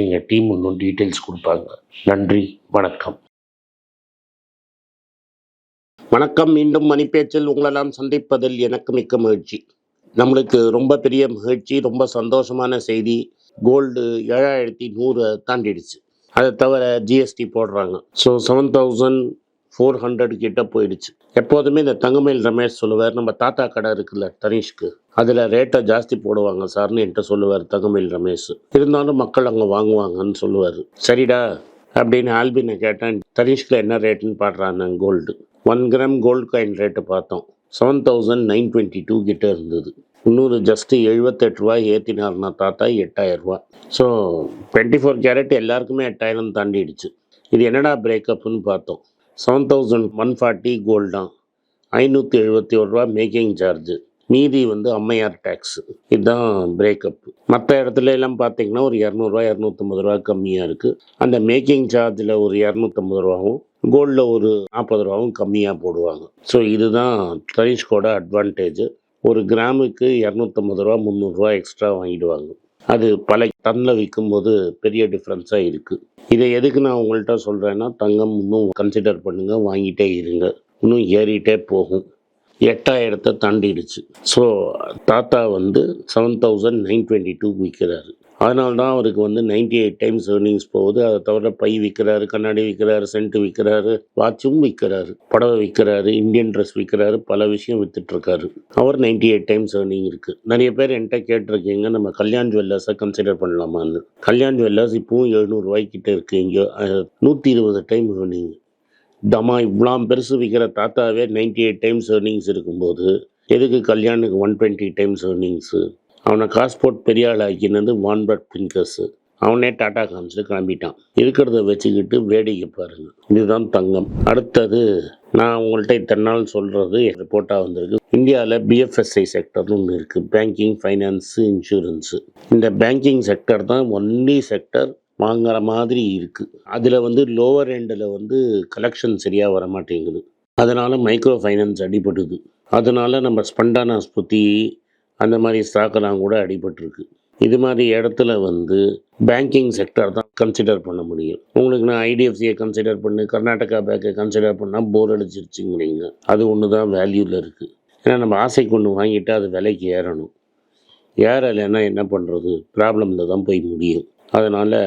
எங்கள் டீம் இன்னும் டீட்டெயில்ஸ் கொடுப்பாங்க. நன்றி வணக்கம். வணக்கம் மீண்டும் மணிப்பேச்சில் உங்களெல்லாம் சந்திப்பதில் எனக்கு மிக்க மகிழ்ச்சி. நம்மளுக்கு ரொம்ப பெரிய மகிழ்ச்சி ரொம்ப சந்தோஷமான செய்தி. கோல்டு ஏழாயிரத்தி நூறு தாண்டிடுச்சு. அதை தவிர ஜிஎஸ்டி போடுறாங்க. So seven thousand four hundred கிட்ட போயிடுச்சு. எப்போதுமே இந்த தங்கமயில் ரமேஷ் சொல்லுவார் நம்ம தாத்தா கடை இருக்குல்ல தனிஷ்க்கு அதில் ரேட்டை ஜாஸ்தி போடுவாங்க சார்னு என்கிட்ட சொல்லுவார் தங்கமயில் ரமேஷ். இருந்தாலும் மக்கள் அங்கே வாங்குவாங்கன்னு சொல்லுவார். சரிடா அப்படின்னு ஆல்பினை கேட்டேன் தனிஷ்கில் என்ன ரேட்டுன்னு பாடுறாங்க gold one gram gold coin rate பார்த்தோம். Seven thousand nine twenty two கிட்ட இருந்தது. இன்னொரு ஜஸ்ட்டு எழுபத்தெட்டு ரூபாய் ஏற்றினார்னா தாத்தா எட்டாயிரம் ரூபா ஸோ டுவெண்ட்டி ஃபோர் கேரட் எல்லாருக்குமே எட்டாயிரம் தாண்டிடுச்சு. இது என்னடா பிரேக்கப்னு பார்த்தோம். செவன் தௌசண்ட் ஒன் ஃபார்ட்டி கோல்டா ஐநூற்றி எழுபத்தி ஒரு ரூபா மேக்கிங் சார்ஜு மீதி வந்து அம்மையார் டேக்ஸு இதுதான் பிரேக்கப் மற்ற இடத்துல எல்லாம் பார்த்தீங்கன்னா ஒரு இரநூறுவா இரநூத்தம்பது ரூபா கம்மியாக இருக்குது அந்த மேக்கிங் சார்ஜில் ஒரு இரநூத்தம்பது ரூபாவும் கோல்டில் ஒரு நாற்பது ரூபாவும் கம்மியாக போடுவாங்க. ஸோ இதுதான் தனிஷ்கோட அட்வான்டேஜ் ஒரு கிராமுக்கு இரநூத்தம்பது ரூபா முந்நூறுரூவா எக்ஸ்ட்ரா வாங்கிடுவாங்க. அது பல டன்னில் விற்கும்போது பெரிய டிஃப்ரென்ஸாக இருக்குது இதை எதுக்கு நான் உங்கள்கிட்ட சொல்கிறேன்னா தங்கம் இன்னும் கன்சிடர் பண்ணுங்கள் வாங்கிட்டே இருங்க. இன்னும் ஏறிட்டே போகும். எட்டாயிரத்தை தாண்டிடுச்சு. ஸோ தாத்தா வந்து seven thousand nine twenty two விற்கிறாரு அதனால தான் அவருக்கு வந்து நைன்டி எயிட் டைம்ஸ் ஏர்னிங்ஸ் போகுது. அதை தவிர பை விற்கிறாரு கண்ணாடி விற்கிறாரு சென்ட் விற்கிறாரு வாட்சும் விற்கிறாரு புடவை விற்கிறாரு இந்தியன் ட்ரெஸ் விற்கிறாரு பல விஷயம் வித்துட்ருக்காரு. அவர் நைன்டி எயிட் டைம்ஸ் ஏர்னிங் இருக்குது நிறைய பேர் என்கிட்ட கேட்டிருக்கீங்க நம்ம கல்யாண் ஜுவல்லர்ஸை கன்சிடர் பண்ணலாமான்னு. கல்யாண் ஜுவல்லர்ஸ் இப்பவும் எழுநூறுவாய்க்கிட்ட இருக்குது இங்கே. நூற்றி இருபது டைம் ஏர்னிங் தமா இவ்வளோ பெருசு விற்கிற தாத்தாவே நைன்டி எயிட் டைம்ஸ் ஏர்னிங்ஸ் இருக்கும்போது எதுக்கு கல்யாணுக்கு ஒன் டுவெண்ட்டி டைம்ஸ் ஏர்னிங்ஸு அவனை காசு போட்டு பெரிய ஆள் ஆக்கினது வான்பர்ட் பின்கர்ஸு. அவனே டாட்டா காமிச்சிட்டு கிளம்பிட்டான். இருக்கிறத வச்சுக்கிட்டு வேடிக்கை பாருங்க. இதுதான் தங்கம். அடுத்தது நான் உங்கள்கிட்ட இத்தனை நாள் சொல்கிறது ரிப்போர்ட்டாக வந்திருக்கு. இந்தியாவில் பிஎஃப்எஸ்ஐ செக்டர்னு ஒன்று இருக்குது பேங்கிங் ஃபைனான்ஸு இன்சூரன்ஸு இந்த பேங்கிங் செக்டர் தான் ஒன்லி செக்டர் வாங்குற மாதிரி இருக்குது அதில் வந்து லோவர் எண்டில் வந்து கலெக்ஷன் சரியாக வர மாட்டேங்குது அதனால் மைக்ரோ ஃபைனான்ஸ் அடிபடுது. அதனால் நம்ம ஸ்பண்டானாஸ் பற்றி அந்த மாதிரி ஸ்டாக்கெல்லாம் கூட அடிபட்டிருக்கு. இது மாதிரி இடத்துல வந்து பேங்கிங் செக்டர் தான் கன்சிடர் பண்ண முடியும். உங்களுக்கு நான் ஐடிஎஃப்சியை கன்சிடர் பண்ணு கர்நாடகா பேங்கை கன்சிடர் பண்ணால் போர் அடிச்சிருச்சுங்கிறீங்க. அது ஒன்று தான் வேல்யூவில் இருக்குது ஏன்னா நம்ம ஆசைக்கு ஒன்று வாங்கிட்டு அது விலைக்கு ஏறணும். ஏறலைன்னா என்ன பண்ணுறது ப்ராப்ளமில் தான் போய் முடியும். அதனால்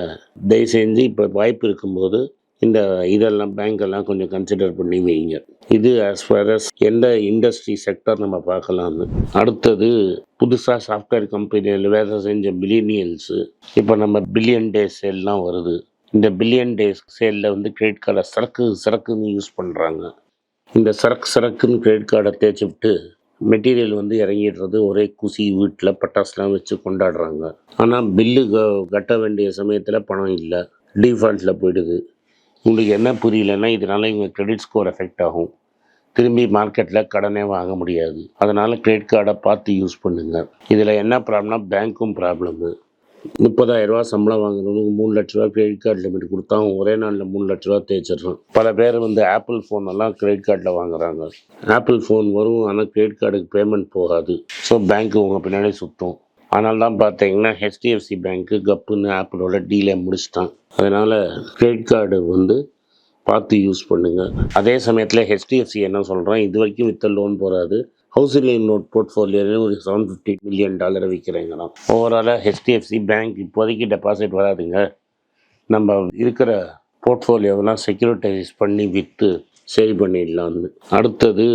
தயவு செஞ்சு இப்போ வாய்ப்பு இருக்கும்போது இந்த இதெல்லாம் பேங்க்கெல்லாம் கொஞ்சம் கன்சிடர் பண்ணி வைங்க. இது ஆஸ் ஃபார் அஸ் எந்த இண்டஸ்ட்ரி செக்டர் நம்ம பார்க்கலாம்னு. அடுத்தது புதுசாக சாஃப்ட்வேர் கம்பெனியில் வேலை செஞ்ச பில்லியனியல்ஸு இப்போ நம்ம பில்லியன் டேஸ் சேல்லாம் வருது. இந்த பில்லியன் டேஸ் சேலில் வந்து கிரெடிட் கார்டை சரக்கு சரக்குன்னு யூஸ் பண்ணுறாங்க இந்த சரக்கு சரக்குன்னு கிரெடிட் கார்டை தேய்ச்சி விட்டு மெட்டீரியல் வந்து இறங்கிடுறது ஒரே குசி வீட்டில் பட்டாசுலாம் வச்சு கொண்டாடுறாங்க. ஆனால் பில்லு க- கட்ட வேண்டிய சமயத்தில் பணம் இல்லை. டிஃபால்ட்டில் போயிடுது. உங்களுக்கு என்ன புரியலன்னா இதனால் இவங்க கிரெடிட் ஸ்கோர் எஃபெக்ட் ஆகும். திரும்பி மார்க்கெட்டில் கடனே வாங்க முடியாது. அதனால் கிரெடிட் கார்டை பார்த்து யூஸ் பண்ணுங்கள் இதில் என்ன ப்ராப்ளம்னா பேங்க்கும் ப்ராப்ளமு முப்பதாயிரரூவா சம்பளம் வாங்குறவனுக்கு மூணு லட்ச ரூபா கிரெடிட் கார்டு லிமிட் கொடுத்தா அவன் ஒரே நாளில் மூணு லட்ச ரூபா தேய்ச்சிடுறான். பல பேர் வந்து ஆப்பிள் ஃபோன் எல்லாம் கிரெடிட் கார்டில் வாங்குறாங்க. ஆப்பிள் ஃபோன் வரும் ஆனால் கிரெடிட் கார்டுக்கு பேமெண்ட் போகாது. ஸோ பேங்க்கு உங்கள் பின்னாடி சுற்றும் அதனால தான் பார்த்தீங்கன்னா ஹெச்டிஎஃப்சி பேங்க்கு கப்புன்னு ஆப்பிளோட டீலை முடிச்சிட்டான். அதனால் கிரெடிட் கார்டு வந்து பார்த்து யூஸ் பண்ணுங்கள் அதே சமயத்தில் ஹெச்டிஎஃப்சி என்ன சொல்கிறேன் இது வரைக்கும் வித்த லோன் போகாது ஹவுசிங் லோன் போர்ட்ஃபோலியோவில் ஒரு செவன் ஃபிஃப்டி மில்லியன் டாலரை விற்கிறேங்களாம் ஓவராலாக ஹெச்டிஎஃப்சி பேங்க் இப்போதைக்கு டெபாசிட் வராதுங்க. நம்ம இருக்கிற போர்ட்ஃபோலியோவெல்லாம் செக்யூரிட்டைஸ் பண்ணி விற்று சரி பண்ணிடலாம்னு. அடுத்தது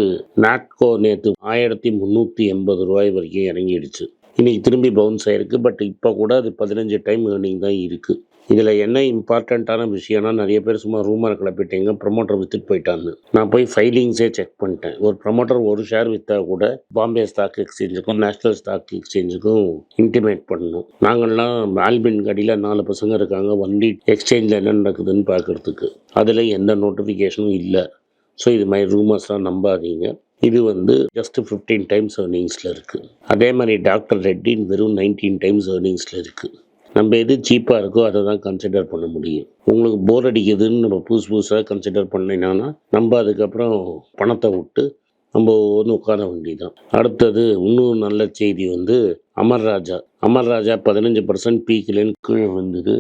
நாட்கோ நேற்று ஆயிரத்தி முந்நூற்றி எண்பது ரூபாய் வரைக்கும் இறங்கிடுச்சு. இன்றைக்கி திரும்பி பவுன்ஸ் ஆகிருக்கு பட் இப்போ கூட அது பதினஞ்சு டைம் ஏர்னிங் தான் இருக்குது இதில் என்ன இம்பார்ட்டண்ட்டான விஷயம்னா நிறைய பேர் சும்மா ரூமர் கிளப்பிட்டீங்க ப்ரொமோட்டர் வித்துட்டு போயிட்டான்னு. நான் போய் ஃபைலிங்ஸே செக் பண்ணிட்டேன். ஒரு ப்ரொமோட்டர் ஒரு ஷேர் விற்றா கூட பாம்பே ஸ்டாக் எக்ஸ்சேஞ்சுக்கும் நேஷனல் ஸ்டாக் எக்ஸ்சேஞ்சுக்கும் இன்டிமேட் பண்ணணும். நாங்கள்லாம் ஆல்பின் கடியில் நாலு பசங்க இருக்காங்க. ஒன்லி எக்ஸ்சேஞ்சில் என்ன நடக்குதுன்னு பார்க்குறதுக்கு அதில் எந்த நோட்டிஃபிகேஷனும் இல்லை. ஸோ இது மாதிரி ரூமர்ஸ்லாம் நம்பாதீங்க. இது வந்து ஜஸ்ட் ஃபிஃப்டீன் டைம்ஸ் ஏர்னிங்ஸில் இருக்குது அதே மாதிரி டாக்டர் ரெட்டின் வெறும் நைன்டீன் டைம்ஸ் ஏர்னிங்ஸில் இருக்குது நம்ம எது சீப்பாக இருக்கோ அதை தான் கன்சிடர் பண்ண முடியும். உங்களுக்கு போர் அடிக்குதுன்னு நம்ம புதுசு புதுசாக கன்சிடர் பண்ணினோன்னா நம்ம அதுக்கப்புறம் பணத்தை விட்டு நம்ம ஒன்று உட்கார வேண்டியதான் அடுத்தது இன்னும் நல்ல செய்தி வந்து அமர் ராஜா. அமர் ராஜா பதினஞ்சு பர்சன்ட் பீக்கிலேன்னு கீழே வந்தது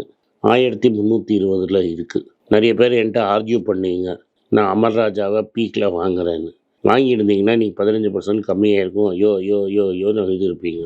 ஆயிரத்தி முந்நூற்றி இருபதில் இருக்குது நிறைய பேர் என்கிட்ட ஆர்கியூ பண்ணீங்க. நான் அமர்ராஜாவை பீக்கில் வாங்குறேன்னு. வாங்கியிருந்தீங்கன்னா நீங்கள் பதினஞ்சு பர்சன்ட் கம்மியாக இருக்கும். ஐயோ ஐயோ ஐயோ ஐயோன்னு இது இருப்பீங்க.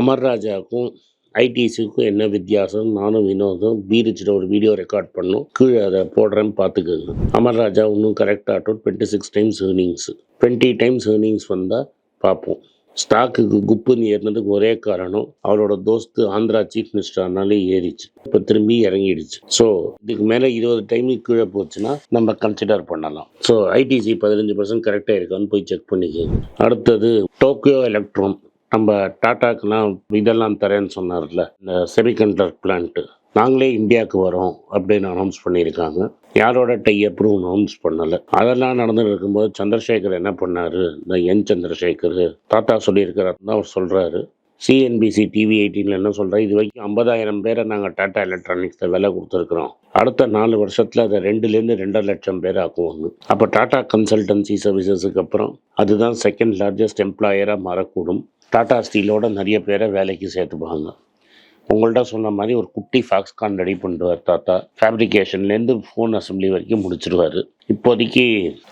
அமர்ராஜாவுக்கும் ஐடிசிக்கும் என்ன வித்தியாசம்? நானும் வினோதம் பீரிச்சில் ஒரு வீடியோ ரெக்கார்ட் பண்ணோம். கீழே அதை போடுறேன்னு பார்த்துக்கோங்க. அமர்ராஜா இன்னும் கரெக்டாக கரெக்டாகட்டும் twenty six times earnings twenty times earnings வந்தால் பார்ப்போம். ஸ்டாக்குக்கு குப்புன்னு ஏறினதுக்கு ஒரே காரணம் அவரோட தோஸ்து ஆந்திரா சீஃப் மினிஸ்டர்னாலே ஏறிச்சு. இப்போ திரும்பி இறங்கிடுச்சு. ஸோ இதுக்கு மேலே இருபது டைமுக்கு கீழே போச்சுன்னா நம்ம கன்சிடர் பண்ணலாம். ஸோ ஐடிசி பதினஞ்சு பர்சன்ட் கரெக்டாக இருக்கான்னு போய் செக் பண்ணிக்கோங்க. அடுத்தது டோக்கியோ எலக்ட்ரான் நம்ம டாட்டாக்குலாம் இதெல்லாம் தரேன்னு சொன்னார்ல இந்த செமிகண்டர் பிளான்ட்டு நாங்களே இந்தியாவுக்கு வரோம் அப்படின்னு அனௌன்ஸ் பண்ணியிருக்காங்க. யாரோட டையப்பும் அனௌன்ஸ் பண்ணலை. அதெல்லாம் நடந்துட்டு இருக்கும்போது சந்திரசேகர் என்ன பண்ணார்? இந்த என் சந்திரசேகர் தாத்தா சொல்லியிருக்கிறார் தான் அவர் சொல்கிறாரு சிஎன்பிசி டிவி எயிட்டீனில் என்ன சொல்கிறேன் இது வரைக்கும் ஐம்பதாயிரம் பேரை நாங்கள் டாட்டா எலக்ட்ரானிக்ஸில் விலை கொடுத்துருக்குறோம். அடுத்த நாலு வருஷத்தில் அதை ரெண்டுலேருந்து ரெண்டரை லட்சம் பேர் ஆக்குவாங்க. அப்போ டாட்டா கன்சல்டன்சி சர்வீசஸுக்கு அப்புறம் அதுதான் செகண்ட் லார்ஜஸ்ட் எம்ப்ளாயராக மாறக்கூடும். டாடா ஸ்டீலோட நிறைய பேரை வேலைக்கு சேர்த்துப்பாங்க. உங்கள்ட்ட சொன்ன மாதிரி ஒரு குட்டி ஃபாக்ஸ்கான் ரெடி பண்ணுவார் தாத்தா. ஃபேப்ரிகேஷன்லேருந்து ஃபோன் அசம்பிளி வரைக்கும் முடிச்சிருவார் இப்போதைக்கு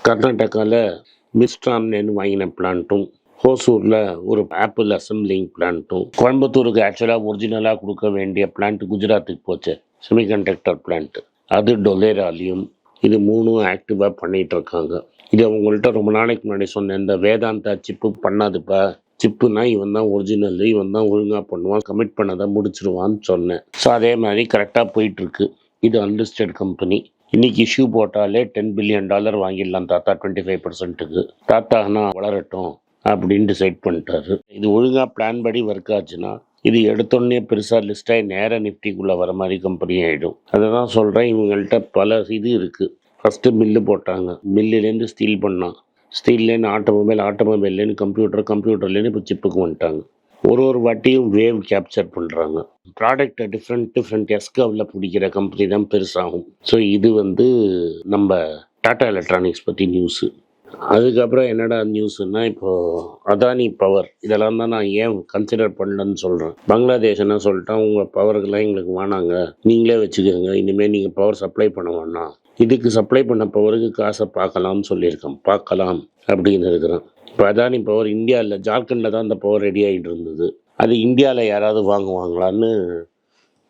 கர்நாடகாவில் மிஸ்ட்ராம்லேருந்து வாங்கின பிளான்ட்டும் ஹோசூரில் ஒரு ஆப்பிள் அசம்பிளிங் பிளான்ட்டும் கோயம்புத்தூருக்கு ஆக்சுவலாக ஒரிஜினலாக கொடுக்க வேண்டிய பிளான்ட் குஜராத்துக்கு போச்சு. செமிகண்டக்டர் பிளான்ட் அது டொலேராலையும் இது மூணும் ஆக்டிவாக பண்ணிகிட்ருக்காங்க இதை இது உங்கள்கிட்ட ரொம்ப நாளைக்கு முன்னாடி சொன்னேன். இந்த வேதாந்தா சிப்பு பண்ணாதுப்பா. சிப்புனா இவன் தான் ஒரிஜினல் இவன் தான் ஒழுங்காக பண்ணுவான் கமிட் பண்ணதை முடிச்சிருவான்னு சொன்னேன். ஸோ அதே மாதிரி கரெக்டாக போயிட்டுருக்கு. இது அன்லிஸ்டட் கம்பெனி இன்னைக்கு இஷ்யூ போட்டாலே டென் பில்லியன் டாலர் வாங்கிடலாம் தாத்தா டுவெண்ட்டி ஃபைவ் பர்சன்ட்டுக்கு தாத்தானா வளரட்டும் அப்படின்னு டிசைட் பண்ணிட்டாரு. இது ஒழுங்காக பிளான் படி ஒர்க் ஆச்சுன்னா இது எடுத்தோடனே பெருசாக லிஸ்ட்டாகி நேராக நிஃப்டிக்குள்ளே வர மாதிரி கம்பெனி ஆகிடும் அதை தான் சொல்கிறேன் இவங்கள்ட்ட பல இது இருக்குது ஃபஸ்ட்டு மில்லு போட்டாங்க. மில்லுலேருந்து ஸ்டீல் பண்ணான். ஸ்டீல்லேருந்து ஆட்டோமொபைல் ஆட்டோமொபைல்லேருந்து கம்ப்யூட்டர் கம்ப்யூட்டர்லேருந்து இப்போ சிப்புக்கு வந்துட்டாங்க. ஒரு ஒரு வாட்டியும் வேவ் கேப்சர் பண்ணுறாங்க ப்ராடக்ட்டை டிஃப்ரெண்ட் டிஃப்ரெண்ட் எஸ்கவில் பிடிக்கிற கம்பெனி தான் பெருசாகும். ஸோ இது வந்து நம்ம டாடா எலக்ட்ரானிக்ஸ் பற்றி நியூஸு அதுக்கப்புறம் என்னடா நியூஸுன்னா இப்போது அதானி பவர் இதெல்லாம் தான் நான் ஏன் கன்சிடர் பண்ணலன்னு சொல்கிறேன் பங்களாதேஷ் என்ன சொல்லிட்டான் உங்கள் பவருக்கெல்லாம் எங்களுக்கு வேணாங்க. நீங்களே வச்சுக்கோங்க. இனிமேல் நீங்கள் பவர் சப்ளை பண்ண வேணாம். இதுக்கு சப்ளை பண்ண பவருக்கு காசை பார்க்கலாம்னு சொல்லியிருக்கேன். பார்க்கலாம் அப்படின்னு இருக்கிறேன். இப்போ அதானி பவர் இந்தியாவில் ஜார்க்கண்டில் தான் அந்த பவர் ரெடி ஆகிட்டு இருந்தது. அது இந்தியாவில் யாராவது வாங்குவாங்களான்னு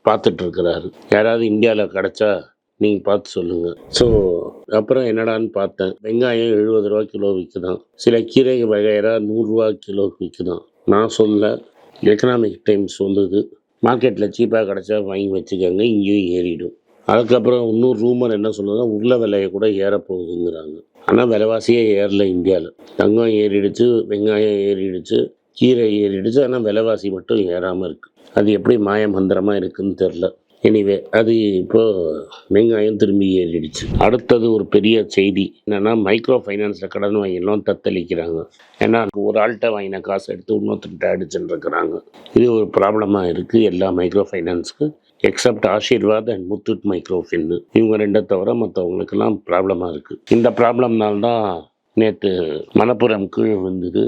பார்த்துட்டு இருக்கிறாரு யாராவது இந்தியாவில் கிடச்சா நீங்கள் பார்த்து சொல்லுங்கள் ஸோ அப்புறம் என்னடான்னு பார்த்தேன். வெங்காயம் எழுபது ரூபா கிலோ விற்குதான் சில கீரை வகையறா நூறுரூவா கிலோவுக்கு விற்குதான் நான் சொல்ல எக்கனாமிக் டைம்ஸ் சொல்லுது மார்க்கெட்டில் சீப்பாக கிடச்சா வாங்கி வச்சுக்கோங்க இங்கேயும் ஏறிடும். அதுக்கப்புறம் இன்னொரு ரூமர் என்ன சொல்லுதுன்னா உருளை விலையை கூட ஏறப்போகுதுங்கிறாங்க. ஆனால் விலைவாசியே ஏறல இந்தியாவில் தங்கம் ஏறிடுச்சு வெங்காயம் ஏறிடுச்சு கீரை ஏறிடுச்சு ஆனால் விலைவாசி மட்டும் ஏறாமல் இருக்குது அது எப்படி மாயமந்திரமாக இருக்குதுன்னு தெரில எனிவே அது இப்போது வெங்காயம் திரும்பி ஏறிடுச்சு. அடுத்தது ஒரு பெரிய செய்தி என்னென்னா மைக்ரோ ஃபைனான்ஸில் கடன் வாங்கிலாம் தத்தளிக்கிறாங்க. ஏன்னா ஒரு ஆள்கிட்ட வாங்கின காசு எடுத்து இன்னொருத்தர்கிட்ட அடிச்சுட்டு இருக்கிறாங்க. இது ஒரு ப்ராப்ளமாக இருக்குது எல்லா micro ஃபைனான்ஸுக்கு except Ashirvad and Muthoot Microfin. இவங்க ரெண்டை தவிர மற்றவங்களுக்கெல்லாம் ப்ராப்ளமாக இருக்குது இந்த ப்ராப்ளம்னால்தான் நேற்று மணப்புரம் கீழே விழுந்தது.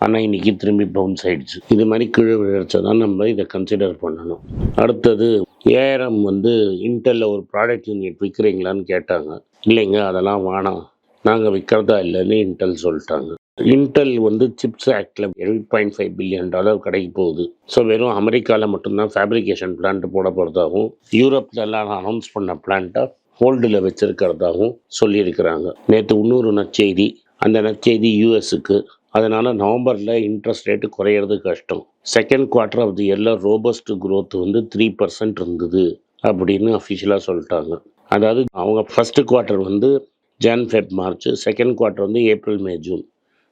ஆனால் இன்னைக்கு திரும்பி பவுன்ஸ் ஆகிடுச்சு இது மாதிரி கீழே விழுச்சா தான் நம்ம இதை கன்சிடர் பண்ணணும். அடுத்தது ஏஆர்எம் வந்து இன்டெல்ல ஒரு ப்ராடக்ட் யூனிட் விற்கிறீங்களான்னு கேட்டாங்க. இல்லைங்க அதெல்லாம் வேணாம். நாங்கள் விற்கிறதா இல்லைன்னு இன்டெல் சொல்லிட்டாங்க. இன்டெல் வந்து சிப்ஸ் ஆக்டில் eight point five billion dollar கடைக்கு போகுது. ஸோ வெறும் அமெரிக்காவில் மட்டும்தான் ஃபேப்ரிகேஷன் பிளான்ட் போட போகிறதாகவும் எல்லாம் அனௌன்ஸ் பண்ண பிளான்ட்டை ஹோல்டில் வச்சிருக்கிறதாகவும் சொல்லியிருக்கிறாங்க. நேற்று இன்னொரு நற்செய்தி அந்த நற்செய்தி யூஎஸுக்கு அதனால் நவம்பரில் இன்ட்ரெஸ்ட் ரேட்டு குறையிறது கஷ்டம். செகண்ட் குவார்ட்டர் ஆஃப் தி இயரில் ரோபஸ்ட் க்ரோத் வந்து த்ரீ பர்சன்ட் இருந்தது அப்படின்னு அஃபிஷியலாக சொல்லிட்டாங்க. அதாவது அவங்க ஃபஸ்ட்டு குவார்ட்டர் வந்து Jan Feb March second quarter வந்து April May June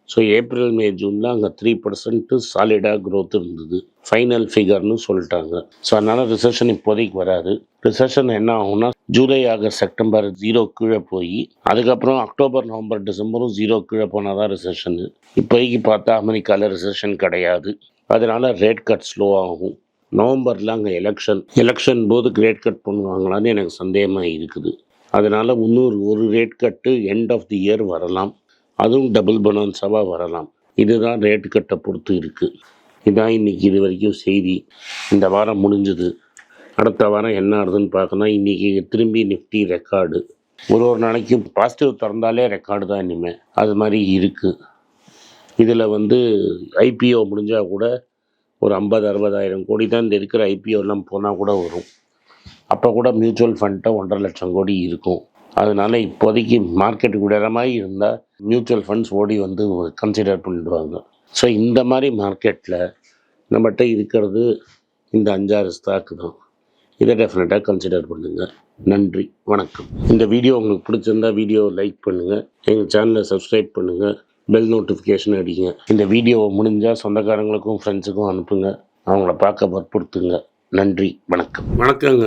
so April May ஜூனில் அங்கே த்ரீ பர்சன்ட்டு சாலிடாக க்ரோத் இருந்தது. ஃபைனல் ஃபிகர்னு சொல்லிட்டாங்க. ஸோ அதனால் ரிசெஷன் இப்போதைக்கு வராது. ரிசெஷன் என்ன ஆகும்னா ஜூலை ஆகஸ்ட் செப்டம்பர் ஜீரோ கீழே போய் அதுக்கப்புறம் அக்டோபர் நவம்பர் டிசம்பரும் ஜீரோ கீழே போனால் தான் ரிசெஷனு இப்போதைக்கு பார்த்தா அமெரிக்காவில் ரிசெஷன் கிடையாது. அதனால் ரேட் கட் ஸ்லோ ஆகும். நவம்பரில் அங்கே எலெக்ஷன் எலெக்ஷன் போது ரேட் கட் பண்ணுவாங்களான்னு எனக்கு சந்தேகமாக இருக்குது. அதனால் இன்னொரு ஒரு rate cut end of the year வரலாம். அதுவும் டபுள் பனான்ஸாவாக வரலாம். இதுதான் ரேட்டு கட்டை பொறுத்து இருக்குது இதான் இன்னைக்கு இது வரைக்கும் செய்தி. இந்த வாரம் முடிஞ்சது. அடுத்த வாரம் என்ன ஆகுதுன்னு பார்க்கணும் இன்றைக்கி திரும்பி நிஃப்டி ரெக்கார்டு ஒரு ஒரு நாளைக்கு பாசிட்டிவ் திறந்தாலே ரெக்கார்டு தான் இனிமேல் அது மாதிரி இருக்குது இதில் வந்து ஐபிஓ முடிஞ்சால் கூட ஒரு ஐம்பது அறுபதாயிரம் கோடி தான் இந்த இருக்கிற ஐபிஓலாம் போனால் கூட வரும். அப்போ கூட மியூச்சுவல் ஃபண்ட்டை ஒன்றரை லட்சம் கோடி இருக்கும். அதனால் இப்போதைக்கு மார்க்கெட்டுக்கு விடுற மாதிரி இருந்தால் மியூச்சுவல் ஃபண்ட்ஸ் ஓடி வந்து கன்சிடர் பண்ணிடுவாங்க. ஸோ இந்த மாதிரி மார்க்கெட்டில் நம்மகிட்ட இருக்கிறது இந்த அஞ்சாறு ஸ்டாக்கு தான். இதை டெஃபினட்டாக கன்சிடர் பண்ணுங்கள் நன்றி வணக்கம். இந்த வீடியோ உங்களுக்கு பிடிச்சிருந்தா வீடியோ லைக் பண்ணுங்கள் எங்கள் சேனலை சப்ஸ்கிரைப் பண்ணுங்கள் பெல் நோட்டிஃபிகேஷன் அடிங்க. இந்த வீடியோவை முடிஞ்சால் சொந்தக்காரங்களுக்கும் ஃப்ரெண்ட்ஸுக்கும் அனுப்புங்க. அவங்கள பார்க்க வற்புறுத்துங்க. நன்றி வணக்கம். வணக்கங்க.